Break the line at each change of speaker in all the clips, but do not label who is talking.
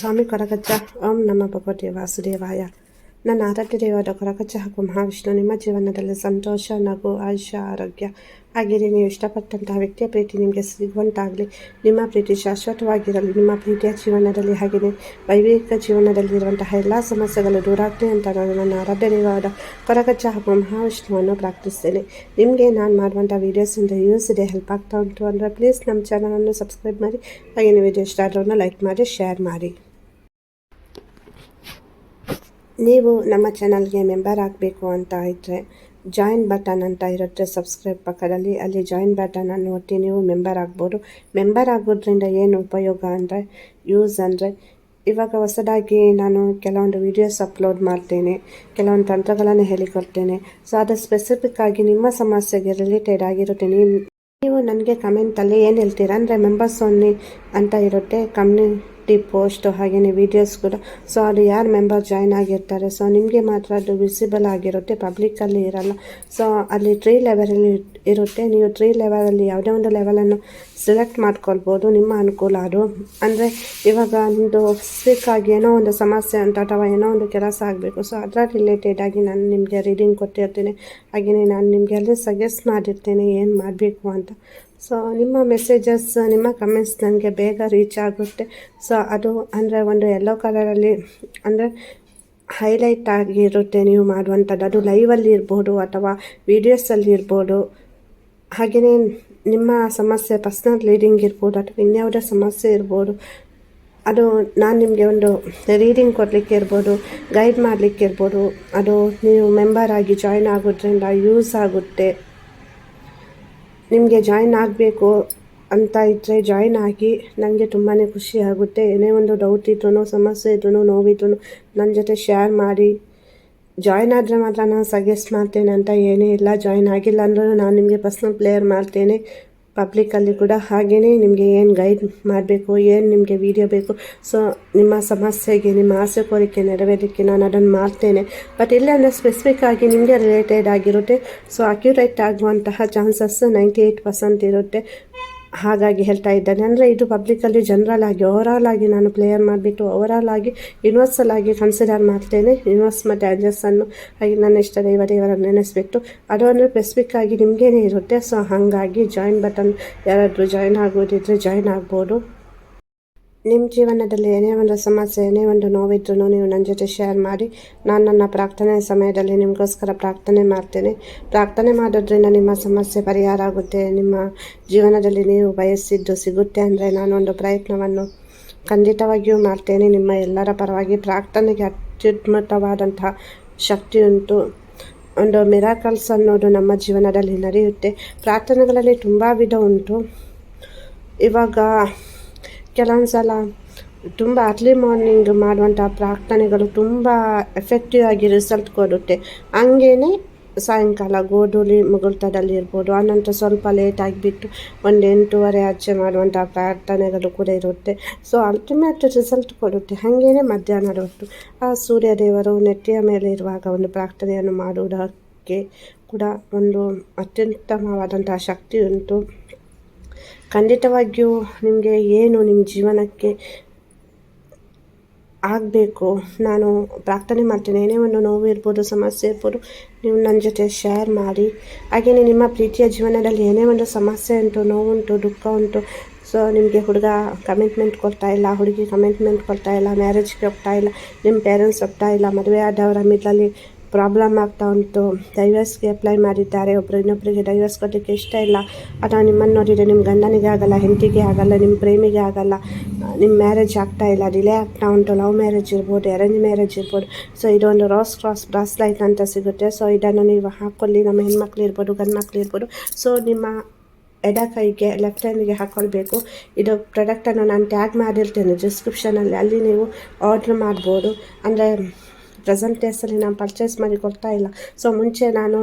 ಸ್ವಾಮಿ ಕೊರಗಜ್ಜ. ಓಂ ನಮ್ಮ ಭಗವತಿ ವಾಸುದೇವಾಯ. ನನ್ನ ಆರಾಧ್ಯ ದೇವಾದ ಕೊರಗಜ್ಜ ಹಾಗೂ ಮಹಾವಿಷ್ಣು, ನಿಮ್ಮ ಜೀವನದಲ್ಲಿ ಸಂತೋಷ, ನಗು, ಆಯುಷ್ಯ, ಆರೋಗ್ಯ ಹಾಗೆಯೇ ನೀವು ಇಷ್ಟಪಟ್ಟಂತಹ ವ್ಯಕ್ತಿಯ ಪ್ರೀತಿ ನಿಮಗೆ ಸಿಗುವಂತಾಗಲಿ. ನಿಮ್ಮ ಪ್ರೀತಿ ಶಾಶ್ವತವಾಗಿರಲಿ. ನಿಮ್ಮ ಪ್ರೀತಿಯ ಜೀವನದಲ್ಲಿ ಹಾಗೆಯೇ ಜೀವನದಲ್ಲಿ ಇರುವಂತಹ ಎಲ್ಲ ಸಮಸ್ಯೆಗಳು ದೂರಾಗಲಿ ಅಂತ ನಾನು ನನ್ನ ಆರಾಧ್ಯ ದೇವಾದ ಕೊರಗಜ್ಜ ಹಾಗೂ ಮಹಾವಿಷ್ಣುವನ್ನು ಪ್ರಾರ್ಥಿಸ್ತೇನೆ. ನಿಮಗೆ ನಾನು ಮಾಡುವಂಥ ವೀಡಿಯೋಸಿಂದ ಯೂಸ್ ಇದೆ ಹೆಲ್ಪ್ ಆಗ್ತಾ ಉಂಟು ಅಂದರೆ ಪ್ಲೀಸ್ ನಮ್ಮ ಚಾನಲನ್ನು ಸಬ್ಸ್ಕ್ರೈಬ್ ಮಾಡಿ. ಹಾಗೆಯೇ ವಿಡಿಯೋ ಇಷ್ಟ ಆದ್ರೂ ಲೈಕ್ ಮಾಡಿ ಶೇರ್ ಮಾಡಿ. ನೀವು ನಮ್ಮ ಚಾನಲ್ಗೆ ಮೆಂಬರ್ ಆಗಬೇಕು ಅಂತ ಇದ್ದರೆ ಜಾಯಿನ್ ಬಟನ್ ಅಂತ ಇರುತ್ತೆ ಸಬ್ಸ್ಕ್ರೈಬ್ ಪಕ್ಕದಲ್ಲಿ. ಅಲ್ಲಿ ಜಾಯಿನ್ ಬಟನನ್ನು ಒತ್ತಿ ನೀವು ಮೆಂಬರ್ ಆಗ್ಬೋದು. ಮೆಂಬರ್ ಆಗೋದ್ರಿಂದ ಏನು ಉಪಯೋಗ ಅಂದರೆ, ಯೂಸ್ ಅಂದರೆ, ಇವಾಗ ಹೊಸದಾಗಿ ನಾನು ಕೆಲವೊಂದು ವೀಡಿಯೋಸ್ ಅಪ್ಲೋಡ್ ಮಾಡ್ತೇನೆ, ಕೆಲವೊಂದು ತಂತ್ರಗಳನ್ನು ಹೇಳಿಕೊಡ್ತೇನೆ. ಸೊ ಅದು ಸ್ಪೆಸಿಫಿಕ್ ಆಗಿ ನಿಮ್ಮ ಸಮಸ್ಯೆಗೆ ರಿಲೇಟೆಡ್ ಆಗಿರುತ್ತೆ. ನೀವು ನನಗೆ ಕಮೆಂಟಲ್ಲಿ ಏನು ಹೇಳ್ತೀರಾ? ಅಂದರೆ ಮೆಂಬರ್ಸ್ ಓನ್ಲಿ ಅಂತ ಇರುತ್ತೆ. ಕಮ್ಯುನಿಟಿ ಪೋಸ್ಟ್ ಹಾಗೆಯೇ ವೀಡಿಯೋಸ್ ಕೂಡ. ಸೊ ಅದು ಯಾರು ಮೆಂಬರ್ ಜಾಯ್ನ್ ಆಗಿರ್ತಾರೆ. ಸೊ ನಿಮಗೆ ಮಾತ್ರ ಅದು ವಿಸಿಬಲ್ ಆಗಿರುತ್ತೆ. ಪಬ್ಲಿಕ್ಕಲ್ಲಿ ಇರಲ್ಲ. ಸೊ ಅಲ್ಲಿ ತ್ರೀ ಲೆವೆಲಲ್ಲಿ ಇರುತ್ತೆ. ನೀವು ತ್ರೀ ಲೆವೆಲಲ್ಲಿ ಯಾವುದೇ ಒಂದು ಲೆವೆಲನ್ನು ಸೆಲೆಕ್ಟ್ ಮಾಡ್ಕೊಳ್ಬೋದು. ನಿಮ್ಮ ಅನುಕೂಲ ಅದು. ಅಂದರೆ, ಇವಾಗ ನಿಮ್ಮದು ಆಗಿ ಏನೋ ಒಂದು ಸಮಸ್ಯೆ ಅಂತ ಅಥವಾ ಏನೋ ಒಂದು ಕೆಲಸ ಆಗಬೇಕು. ಸೊ ಅದರ ರಿಲೇಟೆಡ್ ಆಗಿ ನಾನು ನಿಮಗೆ ರೀಡಿಂಗ್ ಕೊಟ್ಟಿರ್ತೀನಿ. ಹಾಗೆಯೇ ನಾನು ನಿಮಗೆ ಅಲ್ಲಿ ಸಜೆಸ್ಟ್ ಮಾಡಿರ್ತೀನಿ ಏನು ಮಾಡಬೇಕು ಅಂತ. ಸೊ ನಿಮ್ಮ ಮೆಸೇಜಸ್ ನಿಮ್ಮ ಕಮೆಂಟ್ಸ್ ನನಗೆ ಬೇಗ ರೀಚ್ ಆಗುತ್ತೆ. ಸೊ ಅದು ಅಂದರೆ ಒಂದು ಯೆಲ್ಲೋ ಕಲರಲ್ಲಿ ಅಂದರೆ ಹೈಲೈಟ್ ಆಗಿರುತ್ತೆ ನೀವು ಮಾಡುವಂಥದ್ದು. ಅದು ಲೈವಲ್ಲಿ ಇರ್ಬೋದು ಅಥವಾ ವೀಡಿಯೋಸಲ್ಲಿ ಇರ್ಬೋದು. ಹಾಗೆಯೇ ನಿಮ್ಮ ಸಮಸ್ಯೆ ಪರ್ಸ್ನಲ್ ರೀಡಿಂಗ್ ಇರ್ಬೋದು ಅಥವಾ ಇನ್ಯಾವುದೇ ಸಮಸ್ಯೆ ಇರ್ಬೋದು. ಅದು ನಾನು ನಿಮಗೆ ಒಂದು ರೀಡಿಂಗ್ ಕೊಡಲಿಕ್ಕೆ ಇರ್ಬೋದು ಗೈಡ್ ಮಾಡಲಿಕ್ಕೆ ಇರ್ಬೋದು. ಅದು ನೀವು ಮೆಂಬರ್ ಆಗಿ ಜಾಯ್ನ್ ಆಗೋದ್ರಿಂದ ಯೂಸ್ ಆಗುತ್ತೆ. ನಿಮಗೆ ಜಾಯಿನ್ ಆಗಬೇಕು ಅಂತ ಇದ್ದರೆ ಜಾಯಿನ್ ಆಗಿ ನನಗೆ ತುಂಬಾ ಖುಷಿ ಆಗುತ್ತೆ. ಏನೇ ಒಂದು ಡೌಟ್ ಇದ್ರೂ ಸಮಸ್ಯೆ ಇದ್ರೂ ನೋವಿದ್ರೂ ನನ್ನ ಜೊತೆ ಶೇರ್ ಮಾಡಿ. ಜಾಯಿನ್ ಆದರೆ ಮಾತ್ರ ನಾನು ಸಜೆಸ್ಟ್ ಮಾಡ್ತೇನೆ ಅಂತ ಏನೇ ಇಲ್ಲ. ಜಾಯಿನ್ ಆಗಿಲ್ಲ ಅಂದ್ರೂ ನಾನು ನಿಮಗೆ ಪರ್ಸ್ನಲ್ ಪ್ಲೇಯರ್ ಮಾಡ್ತೇನೆ. ಪಬ್ಲಿಕ್ಕಲ್ಲಿ ಕೂಡ ಹಾಗೆಯೇ ನಿಮಗೆ ಏನು ಗೈಡ್ ಮಾಡಬೇಕು, ಏನು ನಿಮಗೆ ವಿಡಿಯೋ ಬೇಕು ಸೊ ನಿಮ್ಮ ಸಮಸ್ಯೆಗೆ, ನಿಮ್ಮ ಆಸೆ ಕೋರಿಕೆ ನೆರವೇರಲಿಕ್ಕೆ ನಾನು ಅದನ್ನು ಮಾಡ್ತೇನೆ. ಬಟ್ ಇಲ್ಲಾಂದರೆ ಸ್ಪೆಸಿಫಿಕ್ ಆಗಿ ನಿಮಗೆ ರಿಲೇಟೆಡ್ ಆಗಿರುತ್ತೆ. ಸೊ ಅಕ್ಯುರೇಟ್ ಆಗುವಂತಹ ಚಾನ್ಸಸ್ ನೈಂಟಿ ಏಯ್ಟ್ ಪರ್ಸೆಂಟ್ ಇರುತ್ತೆ. ಹಾಗಾಗಿ ಹೇಳ್ತಾ ಇದ್ದೇನೆ. ಅಂದರೆ ಇದು ಪಬ್ಲಿಕಲ್ಲಿ ಜನರಲ್ ಆಗಿ ಓವರಾಲ್ ಆಗಿ ನಾನು ಪ್ಲೇಯರ್ ಮಾಡಿಬಿಟ್ಟು ಓವರಾಲ್ ಆಗಿ ಯೂನಿವರ್ಸಲ್ ಆಗಿ ಕನ್ಸಿಡರ್ ಮಾಡ್ತೇನೆ. ಯೂನಿವರ್ಸ್ ಮತ್ತು ಆ್ಯಂಜಲ್ಸನ್ನು ಹಾಗೆ ನನ್ನ ಇಷ್ಟ ದೈವ ದೇವರನ್ನು ನೆನೆಸ್ಬಿಟ್ಟು, ಅದು ಅಂದರೆ ಸ್ಪೆಸಿಫಿಕ್ ಆಗಿ ನಿಮಗೇನೆ ಇರುತ್ತೆ. ಸೊ ಹಾಗಾಗಿ ಜಾಯಿನ್ ಬಟನ್ ಯಾರಾದರೂ ಜಾಯಿನ್ ಆಗೋದಿದ್ರೆ ಜಾಯಿನ್ ಆಗ್ಬೋದು. ನಿಮ್ಮ ಜೀವನದಲ್ಲಿ ಏನೇ ಒಂದು ಸಮಸ್ಯೆ, ಏನೇ ಒಂದು ನೋವಿದ್ರೂ ನೀವು ನನ್ನ ಜೊತೆ ಶೇರ್ ಮಾಡಿ. ನಾನು ನನ್ನ ಪ್ರಾರ್ಥನೆ ಸಮಯದಲ್ಲಿ ನಿಮಗೋಸ್ಕರ ಪ್ರಾರ್ಥನೆ ಮಾಡ್ತೇನೆ. ಪ್ರಾರ್ಥನೆ ಮಾಡೋದ್ರಿಂದ ನಿಮ್ಮ ಸಮಸ್ಯೆ ಪರಿಹಾರ ಆಗುತ್ತೆ. ನಿಮ್ಮ ಜೀವನದಲ್ಲಿ ನೀವು ಬಯಸಿದ್ದು ಸಿಗುತ್ತೆ ಅಂದರೆ ನಾನೊಂದು ಪ್ರಯತ್ನವನ್ನು ಖಂಡಿತವಾಗಿಯೂ ಮಾಡ್ತೇನೆ. ನಿಮ್ಮ ಎಲ್ಲರ ಪರವಾಗಿ ಪ್ರಾರ್ಥನೆಗೆ ಅತ್ಯುತ್ತಮವಾದಂತಹ ಶಕ್ತಿ ಉಂಟು. ಒಂದು ಮಿರಾಕಲ್ಸ್ ಅನ್ನೋದು ನಮ್ಮ ಜೀವನದಲ್ಲಿ ನಡೆಯುತ್ತೆ. ಪ್ರಾರ್ಥನೆಗಳಲ್ಲಿ ತುಂಬ ವಿಧ ಉಂಟು. ಇವಾಗ ಕೆಲವೊಂದು ಸಲ ತುಂಬ ಅರ್ಲಿ ಮಾರ್ನಿಂಗ್ ಮಾಡುವಂಥ ಪ್ರಾರ್ಥನೆಗಳು ತುಂಬ ಎಫೆಕ್ಟಿವ್ ಆಗಿ ರಿಸಲ್ಟ್ ಕೊಡುತ್ತೆ. ಹಂಗೇನೆ ಸಾಯಂಕಾಲ ಗೋಧೂಳಿ ಮುಗುಳ್ತದಲ್ಲಿ ಇರ್ಬೋದು. ಆನಂತರ ಸ್ವಲ್ಪ ಲೇಟ್ ಆಗಿಬಿಟ್ಟು ಒಂದು ಎಂಟೂವರೆ ಆಚೆ ಮಾಡುವಂಥ ಪ್ರಾರ್ಥನೆಗಳು ಕೂಡ ಇರುತ್ತೆ. ಸೊ ಅಲ್ಟಿಮೇಟ್ ರಿಸಲ್ಟ್ ಕೊಡುತ್ತೆ. ಹಾಗೇನೆ ಮಧ್ಯಾಹ್ನದ ಹೊತ್ತು ಆ ಸೂರ್ಯದೇವರು ನೆಟ್ಟಿಯ ಮೇಲೆ ಇರುವಾಗ ಒಂದು ಪ್ರಾರ್ಥನೆಯನ್ನು ಮಾಡುವುದಕ್ಕೆ ಕೂಡ ಒಂದು ಅತ್ಯುತ್ತಮವಾದಂತಹ ಶಕ್ತಿ ಉಂಟು. ಖಂಡಿತವಾಗಿಯೂ ನಿಮಗೆ ಏನು ನಿಮ್ಮ ಜೀವನಕ್ಕೆ ಆಗಬೇಕು, ನಾನು ಪ್ರಾರ್ಥನೆ ಮಾಡ್ತೇನೆ. ಏನೇ ಒಂದು ನೋವು ಇರ್ಬೋದು, ಸಮಸ್ಯೆ ಇರ್ಬೋದು, ನೀವು ನನ್ನ ಜೊತೆ ಶೇರ್ ಮಾಡಿ. ಹಾಗೆಯೇ ನಿಮ್ಮ ಪ್ರೀತಿಯ ಜೀವನದಲ್ಲಿ ಏನೇ ಒಂದು ಸಮಸ್ಯೆ ಉಂಟು ನೋವುಂಟು ದುಃಖ ಉಂಟು ಸೊ ನಿಮಗೆ ಹುಡುಗ ಕಮಿಟ್ಮೆಂಟ್ ಕೊಡ್ತಾ ಇಲ್ಲ, ಹುಡುಗಿ ಕಮಿಟ್ಮೆಂಟ್ ಕೊಡ್ತಾ ಇಲ್ಲ ಮ್ಯಾರೇಜ್ಗೆ ಹೋಗ್ತಾ ಇಲ್ಲ ನಿಮ್ಮ ಪೇರೆಂಟ್ಸ್ ಹೋಗ್ತಾ ಇಲ್ಲ, ಮದುವೆ ಆದವರ ಮಿಡ್ಲಲ್ಲಿ ಪ್ರಾಬ್ಲಮ್ ಆಗ್ತಾ ಉಂಟು. ಡೈವರ್ಸ್ಗೆ ಅಪ್ಲೈ ಮಾಡಿದ್ದಾರೆ. ಒಬ್ಬರು ಇನ್ನೊಬ್ಬರಿಗೆ ಡೈವರ್ಸ್ ಕೊಡಲಿಕ್ಕೆ ಇಷ್ಟ ಇಲ್ಲ. ಅಥವಾ ನಿಮ್ಮನ್ನು ನೋಡಿದರೆ ನಿಮ್ಮ ಗಂಡನಿಗೆ ಆಗಲ್ಲ, ಹೆಂಡತಿಗೆ ಆಗಲ್ಲ ನಿಮ್ಮ ಪ್ರೇಮಿಗೆ ಆಗಲ್ಲ. ನಿಮ್ಮ ಮ್ಯಾರೇಜ್ ಆಗ್ತಾ ಇಲ್ಲ ಡಿಲೇ ಆಗ್ತಾ ಉಂಟು. ಲವ್ ಮ್ಯಾರೇಜ್ ಇರ್ಬೋದು ಅರೇಂಜ್ ಮ್ಯಾರೇಜ್ ಇರ್ಬೋದು. ಸೊ ಇದೊಂದು ರಾಸ್ ಕ್ರಾಸ್ ಬ್ರಾಸ್ ಲೈಟ್ ಅಂತ ಸಿಗುತ್ತೆ. ಸೊ ಇದನ್ನು ನೀವು ಹಾಕ್ಕೊಳ್ಳಿ ನಮ್ಮ ಹೆಣ್ಮಕ್ಳು ಇರ್ಬೋದು ಗಂಡು ಮಕ್ಳು ಇರ್ಬೋದು. ಸೊ ನಿಮ್ಮ ಎಡ ಕೈಗೆ ಲೆಫ್ಟ್ ಹ್ಯಾಂಡಿಗೆ ಹಾಕ್ಕೊಳ್ಬೇಕು ಇದು ಪ್ರಾಡಕ್ಟನ್ನು ನಾನು ಟ್ಯಾಗ್ ಮಾಡಿರ್ತೇನೆ. ಡಿಸ್ಕ್ರಿಪ್ಷನಲ್ಲಿ ಅಲ್ಲಿ. ನೀವು ಆರ್ಡ್ರ್ ಮಾಡ್ಬೋದು. ಅಂದರೆ ಪ್ರೆಸೆಂಟ್ ಡೇಸಲ್ಲಿ ನಾನು ಪರ್ಚೇಸ್ ಮಾಡಿ ಕೊಡ್ತಾ ಇಲ್ಲ. ಸೊ ಮುಂಚೆ ನಾನು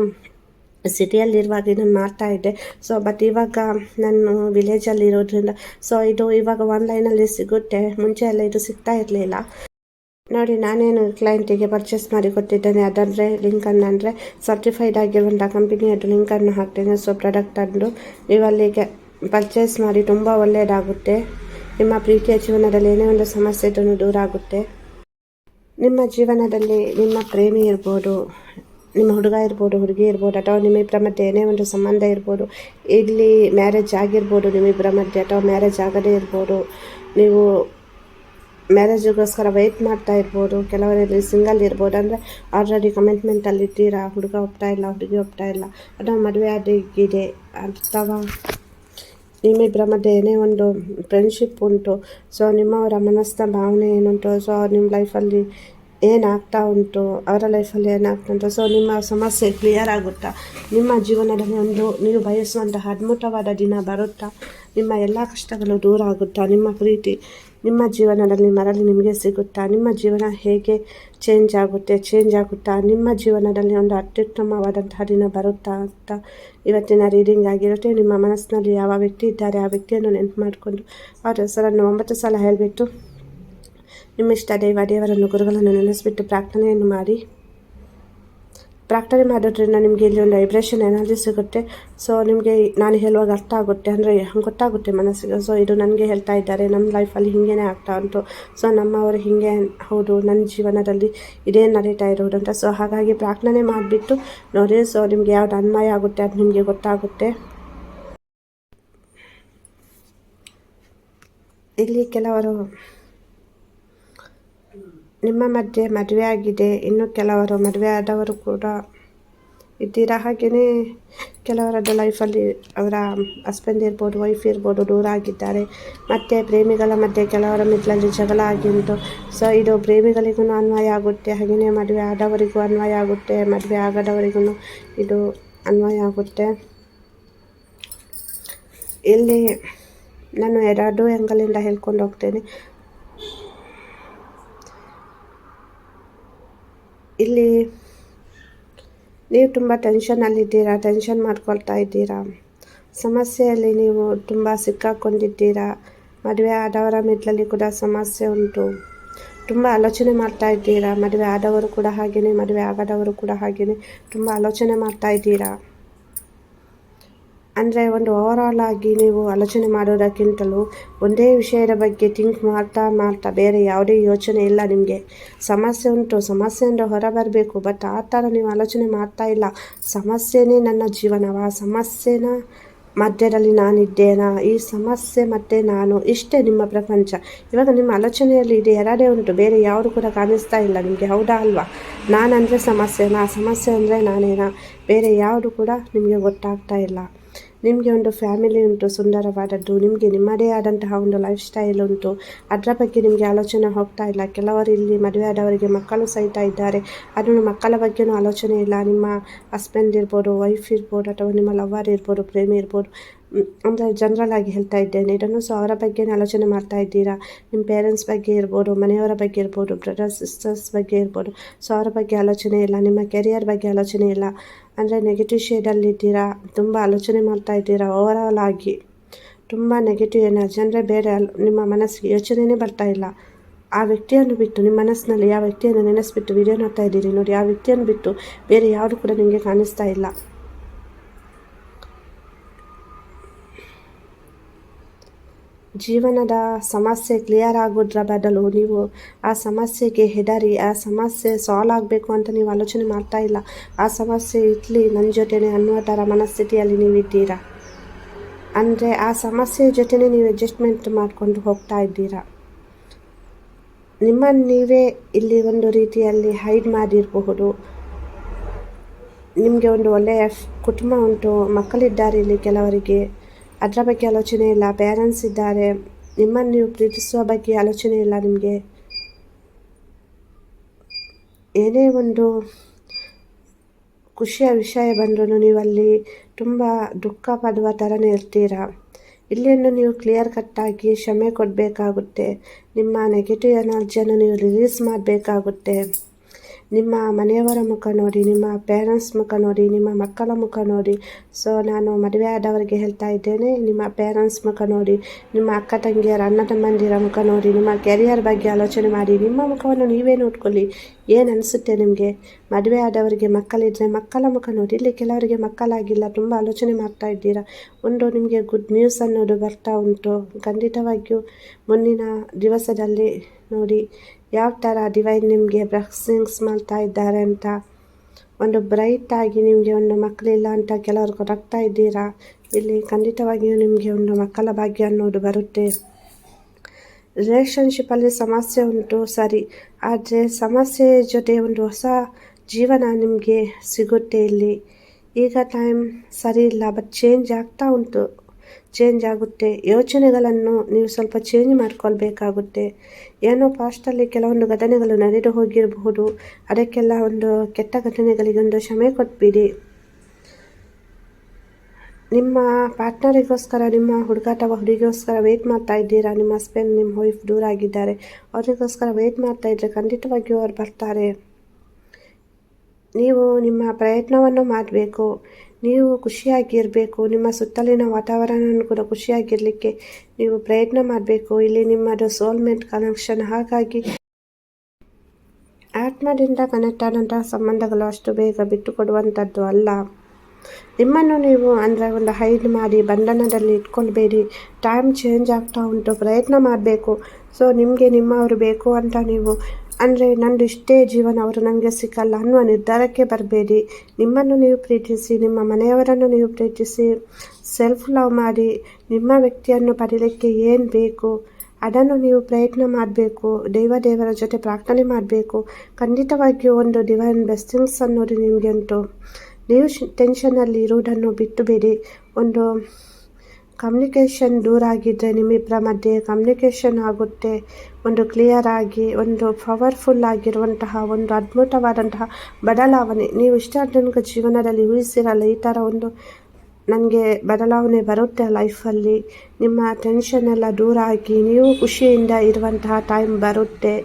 ಸಿಟಿಯಲ್ಲಿರುವಾಗ ಇದನ್ನು ಮಾಡ್ತಾಯಿದ್ದೆ ಸೊ ಬಟ್ ಇವಾಗ ನಾನು ವಿಲೇಜಲ್ಲಿ ಇರೋದ್ರಿಂದ ಸೊ ಇದು ಇವಾಗ ಆನ್ಲೈನಲ್ಲಿ ಸಿಗುತ್ತೆ. ಮುಂಚೆ ಎಲ್ಲ ಇದು ಸಿಗ್ತಾ ಇರಲಿಲ್ಲ. ನೋಡಿ, ನಾನೇನು ಕ್ಲೈಂಟಿಗೆ ಪರ್ಚೇಸ್ ಮಾಡಿ ಕೊಟ್ಟಿದ್ದೇನೆ. ಅದಂದರೆ ಲಿಂಕನ್ನು ಅಂದರೆ ಸರ್ಟಿಫೈಡ್ ಆಗಿರುವಂಥ ಕಂಪನಿಯದ್ದು ಲಿಂಕನ್ನು ಹಾಕ್ತೇನೆ. ಸೊ ಪ್ರಾಡಕ್ಟನ್ನು ನೀವು ಅಲ್ಲಿಗೆ ಪರ್ಚೇಸ್ ಮಾಡಿ ತುಂಬ ಒಳ್ಳೆಯದಾಗುತ್ತೆ ನಿಮ್ಮ ಪ್ರೀತಿಯ ಜೀವನದಲ್ಲಿ ಏನೇ ಒಂದು ಸಮಸ್ಯೆ ಇದನ್ನು ದೂರ ಆಗುತ್ತೆ. ನಿಮ್ಮ ಜೀವನದಲ್ಲಿ ನಿಮ್ಮ ಪ್ರೇಮಿ ಇರ್ಬೋದು, ನಿಮ್ಮ ಹುಡುಗ ಇರ್ಬೋದು, ಹುಡುಗಿ ಇರ್ಬೋದು, ಅಥವಾ ನಿಮ್ಮಿಬ್ಬರ ಮಧ್ಯೆ ಏನೇ ಒಂದು ಸಂಬಂಧ ಇರ್ಬೋದು, ಇಲ್ಲಿ ಮ್ಯಾರೇಜ್ ಆಗಿರ್ಬೋದು ನಿಮ್ಮಿಬ್ಬರ ಮಧ್ಯೆ ಅಥವಾ ಮ್ಯಾರೇಜ್ ಆಗದೇ ಇರ್ಬೋದು, ನೀವು ಮ್ಯಾರೇಜಿಗೋಸ್ಕರ ವೆಯ್ಟ್ ಮಾಡ್ತಾ ಇರ್ಬೋದು, ಕೆಲವರಲ್ಲಿ ಸಿಂಗಲ್ ಇರ್ಬೋದು, ಅಂದರೆ ಆಲ್ರೆಡಿ ಕಮಿಟ್ಮೆಂಟಲ್ಲಿ ಇದ್ದೀರಾ, ಹುಡುಗ ಒಪ್ತಾ ಇಲ್ಲ, ಹುಡುಗಿ ಒಪ್ತಾ ಇಲ್ಲ, ಅಥವಾ ಮದುವೆ ಆಗಿದೆ ಅಥವಾ ನಿಮ್ಮಿಬ್ಬರ ಮಧ್ಯೆ ಏನೇ ಒಂದು ಫ್ರೆಂಡ್ಶಿಪ್ ಉಂಟು ಸೊ ನಿಮ್ಮವರ ಮನಸ್ಸಿನ ಭಾವನೆ ಏನುಂಟು ಸೊ ನಿಮ್ಮ ಲೈಫಲ್ಲಿ ಏನಾಗ್ತಾ ಉಂಟು, ಅವರ ಲೈಫಲ್ಲಿ ಏನಾಗ್ತಾ ಉಂಟು? ಸೊ ನಿಮ್ಮ ಸಮಸ್ಯೆ ಕ್ಲಿಯರ್ ಆಗುತ್ತಾ? ನಿಮ್ಮ ಜೀವನದಲ್ಲಿ ಒಂದು, ನೀವು ಬಯಸುವಂತಹ ಅದ್ಭುತವಾದ ದಿನ ಬರುತ್ತಾ? ನಿಮ್ಮ ಎಲ್ಲ ಕಷ್ಟಗಳು ದೂರ ಆಗುತ್ತಾ? ನಿಮ್ಮ ಪ್ರೀತಿ ನಿಮ್ಮ ಜೀವನದಲ್ಲಿ ಮರಳಿ ನಿಮಗೆ ಸಿಗುತ್ತಾ? ನಿಮ್ಮ ಜೀವನ ಹೇಗೆ ಚೇಂಜ್ ಆಗುತ್ತೆ ಚೇಂಜ್ ಆಗುತ್ತಾ? ನಿಮ್ಮ ಜೀವನದಲ್ಲಿ ಒಂದು ಅತ್ಯುತ್ತಮವಾದಂತಹ ದಿನ ಬರುತ್ತಾ ಅಂತ ಇವತ್ತಿನ ರೀಡಿಂಗ್ ಆಗಿರುತ್ತೆ. ನಿಮ್ಮ ಮನಸ್ಸಿನಲ್ಲಿ ಯಾವ ವ್ಯಕ್ತಿ ಇದ್ದಾರೆ, ಆ ವ್ಯಕ್ತಿಯನ್ನು ನೆನಪು ಮಾಡಿಕೊಂಡು ಅವರ ಹೆಸರನ್ನು ಒಂಬತ್ತು ಸಲ ಹೇಳಿಬಿಟ್ಟು ನಿಮ್ಮ ಇಷ್ಟ ದೈವ ದೇವರನ್ನು ಗುರುಗಳನ್ನು ನೆನೆಸಿಬಿಟ್ಟು ಪ್ರಾರ್ಥನೆಯನ್ನು ಮಾಡಿ. ಪ್ರಾರ್ಥನೆ ಮಾಡೋದ್ರಿಂದ ನಿಮಗೆ ಇಲ್ಲಿ ಒಂದು ವೈಬ್ರೇಷನ್ ಎನರ್ಜಿ ಸಿಗುತ್ತೆ. ಸೊ ನಿಮಗೆ ನಾನು ಹೇಳುವಾಗ ಅರ್ಥ ಆಗುತ್ತೆ. ಅಂದರೆ ಗೊತ್ತಾಗುತ್ತೆ ಮನಸ್ಸಿಗೆ. ಸೊ ಇದು ನನಗೆ ಹೇಳ್ತಾ ಇದ್ದಾರೆ. ನಮ್ಮ ಲೈಫಲ್ಲಿ ಹೀಗೇನೆ ಆಗ್ತಾ ಉಂಟು. ಸೊ ನಮ್ಮವರು ಹೀಗೆ ಹೌದು ನನ್ನ ಜೀವನದಲ್ಲಿ ಇದೇ ನಡೀತಾ ಇರೋದು ಅಂತ. ಸೊ ಹಾಗಾಗಿ ಪ್ರಾರ್ಥನೆ ಮಾಡಿಬಿಟ್ಟು ನೋಡಿ. ಸೊ ನಿಮಗೆ ಯಾವ್ದು ಅನ್ವಯ ಆಗುತ್ತೆ ಅದು ನಿಮಗೆ ಗೊತ್ತಾಗುತ್ತೆ. ಇಲ್ಲಿ ಕೆಲವರು ನಿಮ್ಮ ಮಧ್ಯೆ ಮದುವೆ ಆಗಿದೆ. ಇನ್ನು ಕೆಲವರು ಮದುವೆ ಆದವರು ಕೂಡ ಇದ್ದೀರಾ ಹಾಗೆಯೇ ಕೆಲವರದ್ದು ಲೈಫಲ್ಲಿ ಅವರ ಹಸ್ಬೆಂಡ್ ಇರ್ಬೋದು ವೈಫ್ ಇರ್ಬೋದು, ದೂರ ಆಗಿದ್ದಾರೆ. ಮತ್ತು ಪ್ರೇಮಿಗಳ ಮಧ್ಯೆ ಕೆಲವರ ಮಿದ್ಲಲ್ಲಿ ಜಗಳ ಆಗಿಂಟು ಸೊ ಇದು ಪ್ರೇಮಿಗಳಿಗೂ ಅನ್ವಯ ಆಗುತ್ತೆ ಹಾಗೆಯೇ ಮದುವೆ ಆದವರಿಗೂ ಅನ್ವಯ ಆಗುತ್ತೆ, ಮದುವೆ ಆಗದವರಿಗೂ ಇದು ಅನ್ವಯ ಆಗುತ್ತೆ. ಇಲ್ಲಿ ನಾನು ಎರಡು ಎಂಗಲಿಂದ ಹೇಳ್ಕೊಂಡು ಹೋಗ್ತೇನೆ. ಇಲ್ಲಿ ನೀವು ತುಂಬ ಟೆನ್ಷನಲ್ಲಿದ್ದೀರಾ ಟೆನ್ಷನ್ ಮಾಡ್ಕೊಳ್ತಾ ಇದ್ದೀರಾ? ಸಮಸ್ಯೆಯಲ್ಲಿ ನೀವು ತುಂಬ ಸಿಕ್ಕಾಕೊಂಡಿದ್ದೀರಾ? ಮದುವೆ ಆದವರ ಮಿಡ್ಲಲ್ಲಿ ಕೂಡ ಸಮಸ್ಯೆ ಉಂಟು. ತುಂಬ ಆಲೋಚನೆ ಮಾಡ್ತಾ ಇದ್ದೀರಾ? ಮದುವೆ ಆದವರು ಕೂಡ ಹಾಗೆಯೇ ಮದುವೆ ಆಗದವರು ಕೂಡ ಹಾಗೆಯೇ ತುಂಬ ಆಲೋಚನೆ ಮಾಡ್ತಾ ಇದ್ದೀರಾ? ಅಂದರೆ ಒಂದು ಓವರಾಲ್ ಆಗಿ ನೀವು ಆಲೋಚನೆ ಮಾಡೋದಕ್ಕಿಂತಲೂ ಒಂದೇ ವಿಷಯದ ಬಗ್ಗೆ ಥಿಂಕ್ ಮಾಡ್ತಾ ಮಾಡ್ತಾ ಬೇರೆ ಯಾವುದೇ ಯೋಚನೆ ಇಲ್ಲ ನಿಮಗೆ. ಸಮಸ್ಯೆ ಉಂಟು ಸಮಸ್ಯೆಯಿಂದ ಹೊರಬರಬೇಕು ಬಟ್ ಆ ಥರ ನೀವು ಆಲೋಚನೆ ಮಾಡ್ತಾ ಇಲ್ಲ. ಸಮಸ್ಯೆನೇ ನನ್ನ ಜೀವನವ? ಸಮಸ್ಯೆನ ಮಧ್ಯದಲ್ಲಿ ನಾನಿದ್ದೇನಾ? ಈ ಸಮಸ್ಯೆ ಮತ್ತು ನಾನು, ಇಷ್ಟೇ ನಿಮ್ಮ ಪ್ರಪಂಚ. ಇವಾಗ ನಿಮ್ಮ ಆಲೋಚನೆಯಲ್ಲಿ ಇದು ಎರಡೇ ಉಂಟು, ಬೇರೆ ಯಾರು ಕೂಡ ಕಾಣಿಸ್ತಾ ಇಲ್ಲ ನಿಮಗೆ, ಹೌದಾ ಅಲ್ವಾ? ನಾನಂದರೆ ಸಮಸ್ಯೆನಾ? ಸಮಸ್ಯೆ ಅಂದರೆ ನಾನೇನಾ? ಬೇರೆ ಯಾವುದು ಕೂಡ ನಿಮಗೆ ಗೊತ್ತಾಗ್ತಾ ಇಲ್ಲ. ನಿಮಗೆ ಒಂದು ಫ್ಯಾಮಿಲಿ ಉಂಟು, ಸುಂದರವಾದದ್ದು, ನಿಮಗೆ ನಿಮ್ಮದೇ ಆದಂತಹ ಒಂದು ಲೈಫ್ ಸ್ಟೈಲ್ ಉಂಟು. ಅದರ ಬಗ್ಗೆ ನಿಮಗೆ ಆಲೋಚನೆ ಹೋಗ್ತಾ ಇಲ್ಲ. ಕೆಲವರು ಇಲ್ಲಿ ಮದುವೆ ಆದವರಿಗೆ ಮಕ್ಕಳು ಸಹಿತ ಇದ್ದಾರೆ. ಅದನ್ನು ಮಕ್ಕಳ ಬಗ್ಗೆನೂ ಆಲೋಚನೆ ಇಲ್ಲ. ನಿಮ್ಮ ಹಸ್ಬೆಂಡ್ ಇರ್ಬೋದು ವೈಫ್ ಇರ್ಬೋದು, ಅಥವಾ ನಿಮ್ಮ ಲವರ್ ಇರ್ಬೋದು, ಪ್ರೇಮಿ ಇರ್ಬೋದು. ಅಂದರೆ ಜನರಲ್ ಆಗಿ ಹೇಳ್ತಾ ಇದ್ದೇನೆ. ಇದನ್ನು ಸೊ ಅವರ ಬಗ್ಗೆ ಆಲೋಚನೆ ಮಾಡ್ತಾ ಇದ್ದೀರಾ? ನಿಮ್ಮ ಪೇರೆಂಟ್ಸ್ ಬಗ್ಗೆ ಇರ್ಬೋದು, ಮನೆಯವರ ಬಗ್ಗೆ ಇರ್ಬೋದು ಬ್ರದರ್ಸ್ ಸಿಸ್ಟರ್ಸ್ ಬಗ್ಗೆ ಇರ್ಬೋದು. ಸೊ ಅವರ ಬಗ್ಗೆ ಆಲೋಚನೆ ಇಲ್ಲ, ನಿಮ್ಮ ಕೆರಿಯರ್ ಬಗ್ಗೆ ಆಲೋಚನೆ ಇಲ್ಲ. ಅಂದರೆ ನೆಗೆಟಿವ್ ಶೇಡಲ್ಲಿದ್ದೀರಾ ತುಂಬ ಆಲೋಚನೆ ಮಾಡ್ತಾ ಇದ್ದೀರಾ? ಓವರಾಲ್ ಆಗಿ ತುಂಬ ನೆಗೆಟಿವ್ ಎನರ್ಜಿ ಅಂದರೆ ಬೇರೆ ನಿಮ್ಮ ಮನಸ್ಸಿಗೆ ಯೋಚನೆಯೇ ಬರ್ತಾ ಇಲ್ಲ. ಆ ವ್ಯಕ್ತಿಯನ್ನು ಬಿಟ್ಟು, ನಿಮ್ಮ ಮನಸ್ಸಿನಲ್ಲಿ ಯಾವ ವ್ಯಕ್ತಿಯನ್ನು ನೆನೆಸಿಬಿಟ್ಟು ವಿಡಿಯೋ ನೋಡ್ತಾ ಇದ್ದೀರಿ? ನೋಡಿ, ಆ ವ್ಯಕ್ತಿಯನ್ನು ಬಿಟ್ಟು ಬೇರೆ ಯಾವುದು ಕೂಡ ನಿಮಗೆ ಕಾಣಿಸ್ತಾ ಇಲ್ಲ. ಜೀವನದ ಸಮಸ್ಯೆ ಕ್ಲಿಯರ್ ಆಗೋದ್ರ ಬದಲು ನೀವು ಆ ಸಮಸ್ಯೆಗೆ ಹೆದರಿ, ಆ ಸಮಸ್ಯೆ ಸಾಲ್ವ್ ಆಗಬೇಕು ಅಂತ ನೀವು ಆಲೋಚನೆ ಮಾಡ್ತಾ ಇಲ್ಲ. ಆ ಸಮಸ್ಯೆ ಇಟ್ಲಿ ನನ್ನ ಜೊತೆನೆ ಅನ್ನೋ ಥರ ಮನಸ್ಥಿತಿಯಲ್ಲಿ ನೀವಿದ್ದೀರಾ? ಅಂದರೆ ಆ ಸಮಸ್ಯೆ ಜೊತೆನೇ ನೀವು ಅಡ್ಜಸ್ಟ್ಮೆಂಟ್ ಮಾಡಿಕೊಂಡು ಹೋಗ್ತಾ ಇದ್ದೀರಾ? ನಿಮ್ಮನ್ನು ನೀವೇ ಇಲ್ಲಿ ಒಂದು ರೀತಿಯಲ್ಲಿ ಹೈಡ್ ಮಾಡಿರಬಹುದು. ನಿಮಗೆ ಒಂದು ಒಳ್ಳೆಯ ಕುಟುಂಬ ಉಂಟು, ಮಕ್ಕಳಿದ್ದಾರೆ ಇಲ್ಲಿ ಕೆಲವರಿಗೆ. ಅದರ ಬಗ್ಗೆ ಆಲೋಚನೆ ಇಲ್ಲ. ಪೇರೆಂಟ್ಸ್ ಇದ್ದಾರೆ. ನಿಮ್ಮನ್ನು ನೀವು ಪ್ರೀತಿಸುವ ಬಗ್ಗೆ ಆಲೋಚನೆ ಇಲ್ಲ ನಿಮಗೆ. ಏನೇ ಒಂದು ಖುಷಿಯ ವಿಷಯ ಬಂದರೂ ನೀವು ಅಲ್ಲಿ ತುಂಬ ದುಃಖ ಪಡುವ ಥರನೇ ಇರ್ತೀರಾ? ಇಲ್ಲಿಯನ್ನು ನೀವು ಕ್ಲಿಯರ್ ಕಟ್ಟಾಗಿ ಕ್ಷಮೆ ಕೊಡಬೇಕಾಗುತ್ತೆ. ನಿಮ್ಮ ನೆಗೆಟಿವ್ ಎನರ್ಜಿಯನ್ನು ನೀವು ರಿಲೀಸ್ ಮಾಡಬೇಕಾಗುತ್ತೆ. ನಿಮ್ಮ ಮನೆಯವರ ಮುಖ ನೋಡಿ, ನಿಮ್ಮ ಪೇರೆಂಟ್ಸ್ ಮುಖ ನೋಡಿ, ನಿಮ್ಮ ಮಕ್ಕಳ ಮುಖ ನೋಡಿ. ಸೊ ನಾನು ಮದುವೆ ಆದವರಿಗೆ ಹೇಳ್ತಾ ಇದ್ದೇನೆ, ನಿಮ್ಮ ಪೇರೆಂಟ್ಸ್ ಮುಖ ನೋಡಿ, ನಿಮ್ಮ ಅಕ್ಕ ತಂಗಿಯರ ಅಣ್ಣ ತಮ್ಮಂದಿರ ಮುಖ ನೋಡಿ, ನಿಮ್ಮ ಕೆರಿಯರ್ ಬಗ್ಗೆ ಆಲೋಚನೆ ಮಾಡಿ, ನಿಮ್ಮ ಮುಖವನ್ನು ನೀವೇ ನೋಡ್ಕೊಳ್ಳಿ. ಏನು ಅನಿಸುತ್ತೆ ನಿಮಗೆ? ಮದುವೆ ಆದವರಿಗೆ ಮಕ್ಕಳಿದ್ದರೆ ಮಕ್ಕಳ ಮುಖ ನೋಡಿ. ಇಲ್ಲಿ ಕೆಲವರಿಗೆ ಮಕ್ಕಳಾಗಿಲ್ಲ, ತುಂಬ ಆಲೋಚನೆ ಮಾಡ್ತಾ ಇದ್ದೀರಾ. ಒಂದು ನಿಮಗೆ ಗುಡ್ ನ್ಯೂಸ್ ಅನ್ನೋದು ಬರ್ತಾ ಉಂಟು. ಖಂಡಿತವಾಗಿಯೂ ಮುಂದಿನ ದಿವಸದಲ್ಲಿ ನೋಡಿ. ಯಾವ ಥರ ಡಿವೈನ್ ನಿಮಗೆ ಬ್ಲೆಸ್ಸಿಂಗ್ಸ್ ಮಾಡ್ತಾ ಇದ್ದಾರೆ ಅಂತ? ಒಂದು ಬ್ರೈಟ್ ಆಗಿ ನಿಮಗೆ ಒಂದು ಮಕ್ಕಳಿಲ್ಲ ಅಂತ ಕೆಲವರು ಕೊರಗ್ತಾ ಇದ್ದೀರಾ? ಇಲ್ಲಿ ಖಂಡಿತವಾಗಿಯೂ ನಿಮಗೆ ಒಂದು ಮಕ್ಕಳ ಭಾಗ್ಯ ಅನ್ನೋದು ಬರುತ್ತೆ. ರಿಲೇಷನ್ಶಿಪ್ಪಲ್ಲಿ ಸಮಸ್ಯೆ ಉಂಟು, ಸರಿ. ಆದರೆ ಸಮಸ್ಯೆ ಜೊತೆ ಒಂದು ಹೊಸ ಜೀವನ ನಿಮಗೆ ಸಿಗುತ್ತೆ ಇಲ್ಲಿ. ಈಗ ಟೈಮ್ ಸರಿ ಇಲ್ಲ ಬಟ್ ಚೇಂಜ್ ಆಗ್ತಾ ಉಂಟು. ಚೇಂಜ್ ಆಗುತ್ತೆ. ಯೋಚನೆಗಳನ್ನು ನೀವು ಸ್ವಲ್ಪ ಚೇಂಜ್ ಮಾಡ್ಕೊಳ್ಬೇಕಾಗುತ್ತೆ. ಏನೋ ಪಾಸ್ಟಲ್ಲಿ ಕೆಲವೊಂದು ಘಟನೆಗಳು ನಡೆದು ಹೋಗಿರಬಹುದು. ಅದಕ್ಕೆಲ್ಲ ಒಂದು ಕೆಟ್ಟ ಘಟನೆಗಳಿಗೆ ಒಂದು ಕ್ಷಮೆ ಕೊಟ್ಬಿಡಿ. ನಿಮ್ಮ ಪಾರ್ಟ್ನರಿಗೋಸ್ಕರ ನಿಮ್ಮ ಹುಡುಗ ಅಥವಾ ಹುಡುಗಿಗೋಸ್ಕರ ವೆಯ್ಟ್ ಮಾಡ್ತಾ ಇದ್ದೀರಾ? ನಿಮ್ಮ ಹಸ್ಬೆಂಡ್ ನಿಮ್ಮ ವೈಫ್ ದೂರ ಆಗಿದ್ದಾರೆ. ಅವರಿಗೋಸ್ಕರ ವೆಯ್ಟ್ ಮಾಡ್ತಾ ಇದ್ದರೆ ಖಂಡಿತವಾಗಿಯೂ ಅವ್ರು ಬರ್ತಾರೆ. ನೀವು ನಿಮ್ಮ ಪ್ರಯತ್ನವನ್ನು ಮಾಡಬೇಕು. ನೀವು ಖುಷಿಯಾಗಿರಬೇಕು, ನಿಮ್ಮ ಸುತ್ತಲಿನ ವಾತಾವರಣವನ್ನು ಕೂಡ ಖುಷಿಯಾಗಿರಲಿಕ್ಕೆ ನೀವು ಪ್ರಯತ್ನ ಮಾಡಬೇಕು. ಇಲ್ಲಿ ನಿಮ್ಮದು ಸೋಲ್ಮೇಟ್ ಕನೆಕ್ಷನ್ ಹಾಗಾಗಿ ಆತ್ಮದಿಂದ ಕನೆಕ್ಟ್ ಆದಂತಹ ಸಂಬಂಧಗಳು ಅಷ್ಟು ಬೇಗ ಬಿಟ್ಟುಕೊಡುವಂಥದ್ದು ಅಲ್ಲ. ನಿಮ್ಮನ್ನು ನೀವು ಅಂದರೆ ಒಂದು ಹೈಡ್ ಮಾಡಿ, ಬಂಧನದಲ್ಲಿ ಇಟ್ಕೊಳ್ಬೇಡಿ. ಟೈಮ್ ಚೇಂಜ್ ಆಗ್ತಾ ಉಂಟು, ಪ್ರಯತ್ನ ಮಾಡಬೇಕು. ಸೊ ನಿಮಗೆ ನಿಮ್ಮವರು ಬೇಕು ಅಂತ ನೀವು ಅಂದರೆ ನಂದು ಇಷ್ಟೇ ಜೀವನ, ಅವರು ನನಗೆ ಸಿಕ್ಕಲ್ಲ ಅನ್ನುವ ನಿರ್ಧಾರಕ್ಕೆ ಬರಬೇಡಿ. ನಿಮ್ಮನ್ನು ನೀವು ಪ್ರೀತಿಸಿ, ನಿಮ್ಮ ಮನೆಯವರನ್ನು ನೀವು ಪ್ರೀತಿಸಿ ಸೆಲ್ಫ್ ಲವ್ ಮಾಡಿ, ನಿಮ್ಮ ವ್ಯಕ್ತಿಯನ್ನು ಪಡೀಲಿಕ್ಕೆ ಏನು ಬೇಕು, ಅದನ್ನು ನೀವು ಪ್ರಯತ್ನ ಮಾಡಬೇಕು, ದೈವ ದೇವರ ಜೊತೆ ಪ್ರಾರ್ಥನೆ ಮಾಡಬೇಕು. ಖಂಡಿತವಾಗಿಯೂ ಒಂದು ಡಿವೈನ್ ಬ್ಲೆಸ್ಸಿಂಗ್ಸ್ ಅನ್ನೋದು ನಿಮಗೆ ಉಂಟು. ನೀವು ಟೆನ್ಷನಲ್ಲಿ ಇರುವುದನ್ನು ಬಿಟ್ಟು ಬಿಡಿ. ಒಂದು ಕಮ್ಯುನಿಕೇಷನ್ ದೂರ ಆಗಿದ್ದರೆ ನಿಮ್ಮಿಬ್ಬರ ಮಧ್ಯೆ ಕಮ್ಯುನಿಕೇಷನ್ ಆಗುತ್ತೆ. ಒಂದು ಕ್ಲಿಯರ್ ಆಗಿ, ಒಂದು ಪವರ್ಫುಲ್ ಆಗಿರುವಂತಹ, ಒಂದು ಅದ್ಭುತವಾದಂತಹ ಬದಲಾವಣೆ. ನೀವು ಇಷ್ಟ ಜೀವನದಲ್ಲಿ ಊಹಿಸಿರಲ್ಲ ಈ ಥರ ಒಂದು ನನಗೆ ಬದಲಾವಣೆ ಬರುತ್ತೆ ಲೈಫಲ್ಲಿ ನಿಮ್ಮ ಟೆನ್ಷನ್ ಎಲ್ಲ ದೂರ ಆಗಿ, ನೀವು ಖುಷಿಯಿಂದ ಇರುವಂತಹ ಟೈಮ್ ಬರುತ್ತೆ.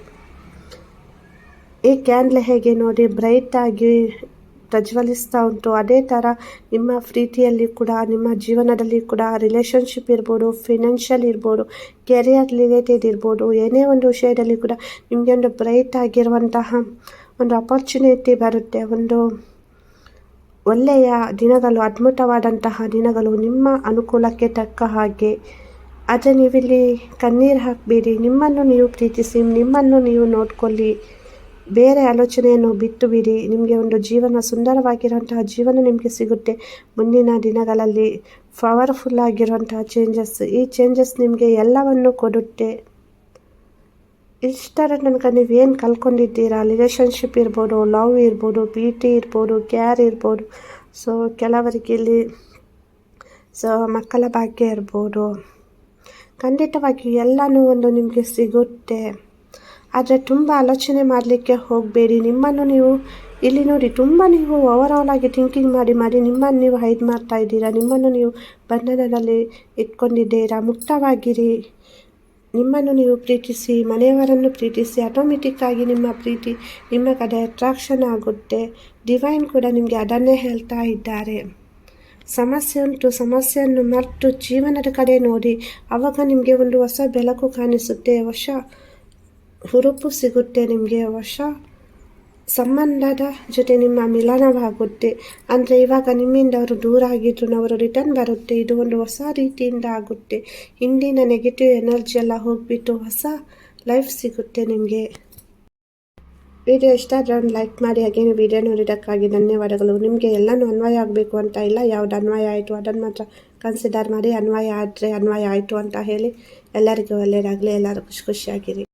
ಈ ಕ್ಯಾಂಡ್ಲ್ ಹೇಗೆ ನೋಡಿ ಬ್ರೈಟ್ ಆಗಿ ಪ್ರಜ್ವಲಿಸ್ತಾ ಉಂಟು. ಅದೇ ಥರ ನಿಮ್ಮ ಪ್ರೀತಿಯಲ್ಲಿ ಕೂಡ, ನಿಮ್ಮ ಜೀವನದಲ್ಲಿ ಕೂಡ ರಿಲೇಷನ್ಶಿಪ್ ಇರ್ಬೋದು ಫಿನಾನ್ಷಿಯಲ್ ಇರ್ಬೋದು ಕೆರಿಯರ್ ರಿಲೇಟೆಡ್ ಇರ್ಬೋದು, ಏನೇ ಒಂದು ವಿಷಯದಲ್ಲಿ ಕೂಡ ನಿಮಗೆ ಒಂದು ಬ್ರೈಟ್ ಆಗಿರುವಂತಹ ಒಂದು ಅಪರ್ಚುನಿಟಿ ಬರುತ್ತೆ. ಒಂದು ಒಳ್ಳೆಯ ದಿನಗಳು, ಅದ್ಭುತವಾದಂತಹ ದಿನಗಳು ನಿಮ್ಮ ಅನುಕೂಲಕ್ಕೆ ತಕ್ಕ ಹಾಗೆ. ಆದರೆ ನೀವಿಲ್ಲಿ ಕಣ್ಣೀರು ಹಾಕಬೇಡಿ. ನಿಮ್ಮನ್ನು ನೀವು ಪ್ರೀತಿಸಿ, ನಿಮ್ಮನ್ನು ನೀವು ನೋಡ್ಕೊಳ್ಳಿ. ಬೇರೆ ಆಲೋಚನೆಯನ್ನು ಬಿಟ್ಟು ಬಿಡಿ ನಿಮಗೆ ಒಂದು ಜೀವನ ಸುಂದರವಾಗಿರುವಂತಹ ಜೀವನ ನಿಮಗೆ ಸಿಗುತ್ತೆ. ಮುಂದಿನ ದಿನಗಳಲ್ಲಿ ಪವರ್ಫುಲ್ ಆಗಿರುವಂತಹ ಚೇಂಜಸ್ ಈ ಚೇಂಜಸ್ ನಿಮಗೆ ಎಲ್ಲವನ್ನು ಕೊಡುತ್ತೆ. ಇಷ್ಟರ ತನಕ ನೀವೇನು ಕಲ್ಕೊಂಡಿದ್ದೀರಾ ರಿಲೇಷನ್ಶಿಪ್ ಇರ್ಬೋದು ಲವ್ ಇರ್ಬೋದು ಟಿ ಇರ್ಬೋದು ಕೇರ್ ಇರ್ಬೋದು. ಸೊ ಕೆಲವರಿಗೆ ಇಲ್ಲಿ ಸೊ ಮಕ್ಕಳ ಭಾಗ್ಯ ಇರ್ಬೋದು. ಖಂಡಿತವಾಗಿ ಎಲ್ಲನೂ ಒಂದು ನಿಮಗೆ ಸಿಗುತ್ತೆ. ಆದರೆ ತುಂಬ ಆಲೋಚನೆ ಮಾಡಲಿಕ್ಕೆ ಹೋಗಬೇಡಿ. ನಿಮ್ಮನ್ನು ನೀವು ಇಲ್ಲಿ ನೋಡಿ ತುಂಬ ನೀವು ಓವರಾಲ್ ಆಗಿ ಥಿಂಕಿಂಗ್ ಮಾಡಿ ಮಾಡಿ ನಿಮ್ಮನ್ನು ನೀವು ಹೈಡ್ ಮಾಡ್ತಾ ಇದ್ದೀರಾ. ನಿಮ್ಮನ್ನು ನೀವು ಬಂಧನದಲ್ಲಿ ಇಟ್ಕೊಂಡಿದ್ದೀರಾ. ಮುಕ್ತವಾಗಿರಿ. ನಿಮ್ಮನ್ನು ನೀವು ಪ್ರೀತಿಸಿ, ಮನೆಯವರನ್ನು ಪ್ರೀತಿಸಿ ಆಟೋಮೆಟಿಕ್ಕಾಗಿ ನಿಮ್ಮ ಪ್ರೀತಿ, ನಿಮ್ಮ ಕಡೆ ಅಟ್ರಾಕ್ಷನ್ ಆಗುತ್ತೆ. ಡಿವೈನ್ ಕೂಡ ನಿಮಗೆ ಅದನ್ನೇ ಹೇಳ್ತಾ ಇದ್ದಾರೆ. ಸಮಸ್ಯೆ ಉಂಟು, ಸಮಸ್ಯೆಯನ್ನು ಮರೆತು ಜೀವನದ ಕಡೆ ನೋಡಿ. ಆವಾಗ ನಿಮಗೆ ಒಂದು ಹೊಸ ಬೆಳಕು ಕಾಣಿಸುತ್ತೆ. ಹೊಸ ಹುರುಪು ಸಿಗುತ್ತೆ ನಿಮಗೆ ಹೊಸ ಸಂಬಂಧದ ಜೊತೆ ನಿಮ್ಮ ಮಿಲನವಾಗುತ್ತೆ ಅಂದರೆ ಇವಾಗ ನಿಮ್ಮಿಂದ ಅವರು ದೂರ ಆಗಿದ್ರು ಅವರು ರಿಟರ್ನ್ ಬರುತ್ತೆ. ಇದು ಒಂದು ಹೊಸ ರೀತಿಯಿಂದ ಆಗುತ್ತೆ. ಹಿಂದಿನ ನೆಗೆಟಿವ್ ಎನರ್ಜಿ ಎಲ್ಲ ಹೋಗಿಬಿಟ್ಟು ಹೊಸ ಲೈಫ್ ಸಿಗುತ್ತೆ ನಿಮಗೆ. ವಿಡಿಯೋ ಇಷ್ಟ ಆದರೆ ಒಂದು ಲೈಕ್ ಮಾಡಿ. ಹಾಗೆ ವಿಡಿಯೋ ನೋಡಿದ್ದಕ್ಕಾಗಿ ಧನ್ಯವಾದಗಳು. ನಿಮಗೆ ಎಲ್ಲನೂ ಅನ್ವಯ ಆಗಬೇಕು ಅಂತ ಇಲ್ಲ. ಯಾವ್ದು ಅನ್ವಯ ಆಯಿತು ಅದನ್ನು ಮಾತ್ರ ಕನ್ಸಿಡರ್ ಮಾಡಿ. ಅನ್ವಯ ಆದರೆ ಅನ್ವಯ ಆಯಿತು ಅಂತ ಹೇಳಿ ಎಲ್ಲರಿಗೂ ಒಳ್ಳೆಯದಾಗಲಿ ಎಲ್ಲರೂ ಖುಷಿ ಖುಷಿಯಾಗಿರಿ.